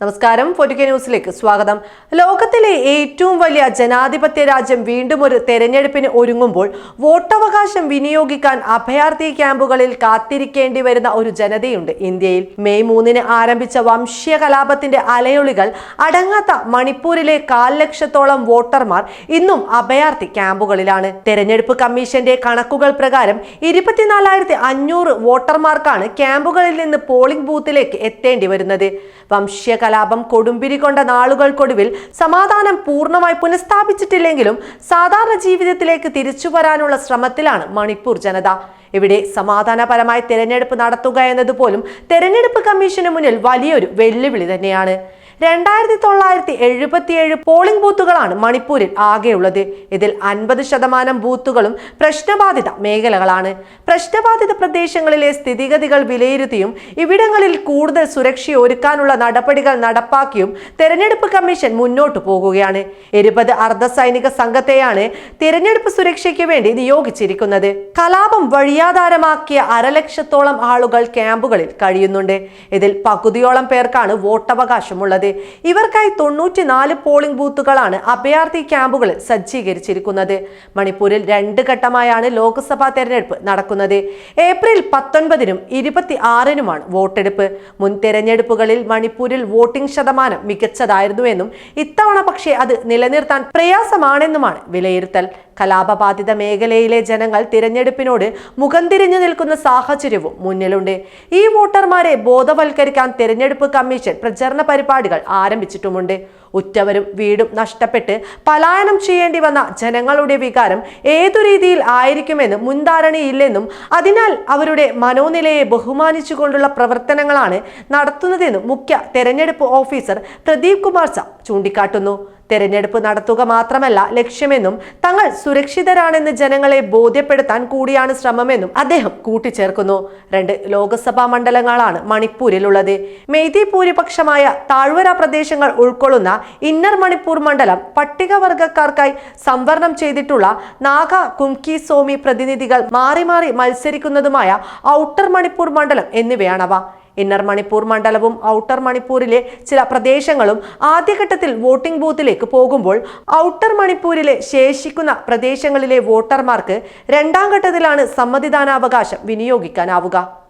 നമസ്കാരം. ഫോർട്ടിക്കെ ന്യൂസിലേക്ക് സ്വാഗതം. ലോകത്തിലെ ഏറ്റവും വലിയ ജനാധിപത്യ രാജ്യം വീണ്ടും ഒരു തെരഞ്ഞെടുപ്പിന് ഒരുങ്ങുമ്പോൾ വോട്ടവകാശം വിനിയോഗിക്കാൻ അഭയാർത്ഥി ക്യാമ്പുകളിൽ കാത്തിരിക്കേണ്ടി വരുന്ന ഒരു ജനതയുണ്ട് ഇന്ത്യയിൽ. മെയ് മൂന്നിന് ആരംഭിച്ച വംശീയ കലാപത്തിന്റെ അലയൊളികൾ അടങ്ങാത്ത മണിപ്പൂരിലെ കാൽ ലക്ഷത്തോളം വോട്ടർമാർ ഇന്നും അഭയാർത്ഥി ക്യാമ്പുകളിലാണ്. തെരഞ്ഞെടുപ്പ് കമ്മീഷന്റെ കണക്കുകൾ പ്രകാരം ഇരുപത്തിനാലായിരത്തി അഞ്ഞൂറ് വോട്ടർമാർക്കാണ് ക്യാമ്പുകളിൽ നിന്ന് പോളിംഗ് ബൂത്തിലേക്ക് എത്തേണ്ടി വരുന്നത്. വംശീയ കലാപം കൊടുമ്പിരി കൊണ്ട നാളുകൾക്കൊടുവിൽ സമാധാനം പൂർണമായി പുനഃസ്ഥാപിച്ചിട്ടില്ലെങ്കിലും സാധാരണ ജീവിതത്തിലേക്ക് തിരിച്ചു വരാനുള്ള ശ്രമത്തിലാണ് മണിപ്പൂർ ജനത. ഇവിടെ സമാധാനപരമായ തെരഞ്ഞെടുപ്പ് നടത്തുക എന്നതുപോലും തെരഞ്ഞെടുപ്പ് കമ്മീഷന് മുന്നിൽ വലിയൊരു വെല്ലുവിളി തന്നെയാണ്. രണ്ടായിരത്തി തൊള്ളായിരത്തി എഴുപത്തിയേഴ് പോളിംഗ് ബൂത്തുകളാണ് മണിപ്പൂരിൽ ആകെയുള്ളത്. ഇതിൽ അൻപത് ശതമാനം ബൂത്തുകളും പ്രശ്നബാധിത മേഖലകളാണ്. പ്രശ്നബാധിത പ്രദേശങ്ങളിലെ സ്ഥിതിഗതികൾ വിലയിരുത്തിയും ഇവിടങ്ങളിൽ കൂടുതൽ സുരക്ഷയൊരുക്കാനുള്ള നടപടികൾ നടപ്പാക്കിയും തെരഞ്ഞെടുപ്പ് കമ്മീഷൻ മുന്നോട്ടു പോകുകയാണ്. ഇരുപത് അർദ്ധസൈനിക സംഘത്തെയാണ് തിരഞ്ഞെടുപ്പ് സുരക്ഷയ്ക്ക് വേണ്ടി നിയോഗിച്ചിരിക്കുന്നത്. കലാപം വഴിയാധാരമാക്കിയ അരലക്ഷത്തോളം ആളുകൾ ക്യാമ്പുകളിൽ കഴിയുന്നുണ്ട്. ഇതിൽ പകുതിയോളം പേർക്കാണ് വോട്ടവകാശമുള്ളത്. ഇവർക്കായി തൊണ്ണൂറ്റിനാല് പോളിംഗ് ബൂത്തുകളാണ് അഭയാർത്ഥി ക്യാമ്പുകളിൽ സജ്ജീകരിച്ചിരിക്കുന്നത്. മണിപ്പൂരിൽ രണ്ട് ഘട്ടമായാണ് ലോക്സഭാ തെരഞ്ഞെടുപ്പ് നടക്കുന്നത്. ഏപ്രിൽ പത്തൊൻപതിനും ഇരുപത്തി ആറിനുമാണ് വോട്ടെടുപ്പ്. മുൻ തെരഞ്ഞെടുപ്പുകളിൽ മണിപ്പൂരിൽ വോട്ടിംഗ് ശതമാനം മികച്ചതായിരുന്നുവെന്നും ഇത്തവണ പക്ഷേ അത് നിലനിർത്താൻ പ്രയാസമാണെന്നുമാണ് വിലയിരുത്തൽ. കലാപബാധിത മേഖലയിലെ ജനങ്ങൾ തിരഞ്ഞെടുപ്പിനോട് മുഖം തിരിഞ്ഞു നിൽക്കുന്ന സാഹചര്യവും മുന്നിലുണ്ട്. ഈ വോട്ടർമാരെ ബോധവൽക്കരിക്കാൻ തെരഞ്ഞെടുപ്പ് കമ്മീഷൻ പ്രചരണ പരിപാടികൾ ആരംഭിച്ചിട്ടുമുണ്ട്. ഉറ്റവരും വീടും നഷ്ടപ്പെട്ട് പലായനം ചെയ്യേണ്ടി വന്ന ജനങ്ങളുടെ വികാരം ഏതു രീതിയിൽ ആയിരിക്കുമെന്ന് മുൻധാരണയില്ലെന്നും അതിനാൽ അവരുടെ മനോനിലയെ ബഹുമാനിച്ചുകൊണ്ടുള്ള പ്രവർത്തനങ്ങളാണ് നടത്തുന്നതെന്നും മുഖ്യ തെരഞ്ഞെടുപ്പ് ഓഫീസർ പ്രദീപ് കുമാർ സ ചൂണ്ടിക്കാട്ടുന്നു. തെരഞ്ഞെടുപ്പ് നടത്തുക മാത്രമല്ല ലക്ഷ്യമെന്നും തങ്ങൾ സുരക്ഷിതരാണെന്ന് ജനങ്ങളെ ബോധ്യപ്പെടുത്താൻ കൂടിയാണ് ശ്രമമെന്നും അദ്ദേഹം കൂട്ടിച്ചേർക്കുന്നു. രണ്ട് ലോക്സഭാ മണ്ഡലങ്ങളാണ് മണിപ്പൂരിലുള്ളത്. മെയ്തി ഭൂരിപക്ഷമായ താഴ്വര പ്രദേശങ്ങൾ ഉൾക്കൊള്ളുന്ന ഇന്നർ മണിപ്പൂർ മണ്ഡലം പട്ടികവർഗക്കാർക്കായി സംവരണം ചെയ്തിട്ടുള്ള നാഗ കുംകി സോമി പ്രതിനിധികൾ മാറി മാറി മത്സരിക്കുന്നതുമായ ഔട്ടർ മണിപ്പൂർ മണ്ഡലം എന്നിവയാണവ. ഇന്നർ മണിപ്പൂർ മണ്ഡലവും ഔട്ടർ മണിപ്പൂരിലെ ചില പ്രദേശങ്ങളും ആദ്യഘട്ടത്തിൽ വോട്ടിംഗ് ബൂത്തിലേക്ക് പോകുമ്പോൾ ഔട്ടർ മണിപ്പൂരിലെ ശേഷിക്കുന്ന പ്രദേശങ്ങളിലെ വോട്ടർമാർക്ക് രണ്ടാം ഘട്ടത്തിലാണ് സമ്മതിദാനാവകാശം വിനിയോഗിക്കാനാവുക.